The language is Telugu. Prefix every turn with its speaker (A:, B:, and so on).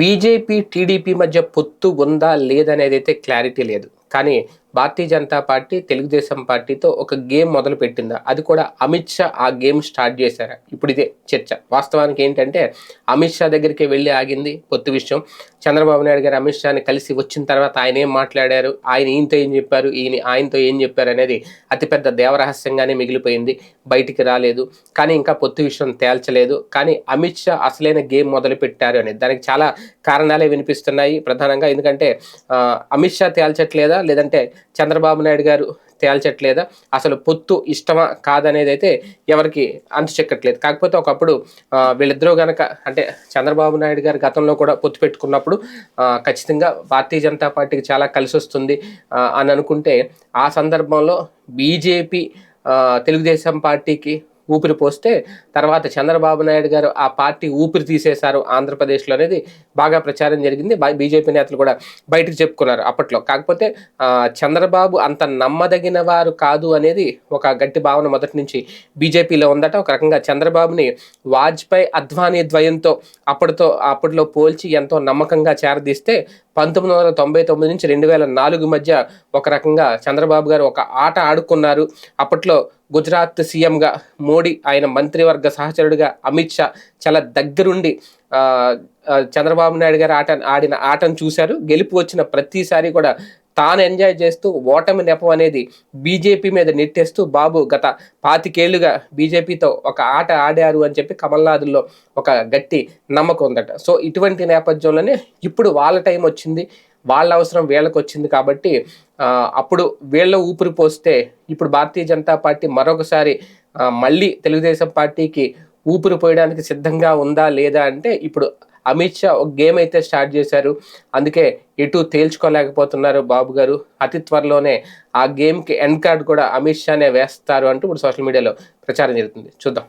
A: బీజేపీ టీడీపీ మధ్య పొత్తు ఉందా లేదనేది అయితే క్లారిటీ లేదు. కానీ భారతీయ జనతా పార్టీ తెలుగుదేశం పార్టీతో ఒక గేమ్ మొదలు పెట్టిందా అది కూడా అమిత్ షా ఆ గేమ్ స్టార్ట్ చేశారా? ఇప్పుడు ఇదే చర్చ. వాస్తవానికి ఏంటంటే అమిత్ షా దగ్గరికి వెళ్ళి ఆగింది పొత్తు విషయం. చంద్రబాబు నాయుడు గారు అమిత్ షాని కలిసి వచ్చిన తర్వాత ఆయన ఏం మాట్లాడారు? ఆయన ఈయనతో ఏం చెప్పారు? ఈయన ఆయనతో ఏం చెప్పారు అనేది అతిపెద్ద దేవరహస్యంగానే మిగిలిపోయింది. బయటికి రాలేదు. కానీ ఇంకా పొత్తు విషయం తేల్చలేదు. కానీ అమిత్ షా అసలైన గేమ్ మొదలు పెట్టారు అనేది. దానికి చాలా కారణాలే వినిపిస్తున్నాయి ప్రధానంగా. ఎందుకంటే అమిత్ షా తేల్చట్లేదా? లేదంటే చంద్రబాబు నాయుడు గారు తేల్చట్లేదా? అసలు పొత్తు ఇష్టమా కాదనేది అయితే ఎవరికి అంతు చెక్కట్లేదు కాకపోతే ఒకప్పుడు వీళ్ళిద్దరూ కనుక అంటే చంద్రబాబు నాయుడు గారు గతంలో కూడా పొత్తు పెట్టుకున్నప్పుడు ఖచ్చితంగా భారతీయ జనతా పార్టీకి చాలా కలిసి వస్తుంది అని అనుకుంటే ఆ సందర్భంలో బీజేపీ తెలుగుదేశం పార్టీకి ఊపిరి పోస్తే తర్వాత చంద్రబాబు నాయుడు గారు ఆ పార్టీ ఊపిరి తీసేశారు ఆంధ్రప్రదేశ్లో అనేది బాగా ప్రచారం జరిగింది. బీజేపీ నేతలు కూడా బయటకు చెప్పుకున్నారు అప్పట్లో. కాకపోతే చంద్రబాబు అంత నమ్మదగిన వారు కాదు అనేది ఒక గట్టి భావన మొదటి నుంచి బీజేపీలో ఉందట. ఒక రకంగా చంద్రబాబుని వాజ్పేయి అద్వానీ ద్వయంతో అప్పటితో అప్పట్లో పోల్చి ఎంతో నమ్మకంగా చేరదీస్తే పంతొమ్మిది వందల తొంభై తొమ్మిది నుంచి రెండు వేల నాలుగు మధ్య ఒక రకంగా చంద్రబాబు గారు ఒక ఆట ఆడుకున్నారు. అప్పట్లో గుజరాత్ సీఎంగా మోడీ ఆయన మంత్రివర్గ సహచరుడిగా అమిత్ షా చాలా దగ్గరుండి చంద్రబాబు నాయుడు గారు ఆట ఆడిన ఆటను చూశారు. గెలుపు వచ్చిన ప్రతిసారి కూడా తాను ఎంజాయ్ చేస్తూ ఓటమి నెపం అనేది బీజేపీ మీద నెట్టేస్తూ బాబు గత పాతికేళ్ళుగా బీజేపీతో ఒక ఆట ఆడారు అని చెప్పి కమల్నాథుల్లో ఒక గట్టి నమ్మకం ఉందట. సో ఇటువంటి నేపథ్యంలోనే ఇప్పుడు వాళ్ళ టైం వచ్చింది. వాళ్ళ అవసరం వీళ్ళకి వచ్చింది కాబట్టి అప్పుడు వీళ్ళ ఊపిరి పోస్తే ఇప్పుడు భారతీయ జనతా పార్టీ మరొకసారి మళ్ళీ తెలుగుదేశం పార్టీకి ఊపిరి పోయడానికి సిద్ధంగా ఉందా లేదా అంటే ఇప్పుడు అమిత్ షా ఒక గేమ్ అయితే స్టార్ట్ చేశారు. అందుకే ఎటు తేల్చుకోలేకపోతున్నారు బాబు గారు. అతి త్వరలోనే ఆ గేమ్కి ఎండ్ కార్డ్ కూడా అమిత్ షానే వేస్తారు అంటూ ఇప్పుడు సోషల్ మీడియాలో ప్రచారం జరుగుతుంది. చూద్దాం.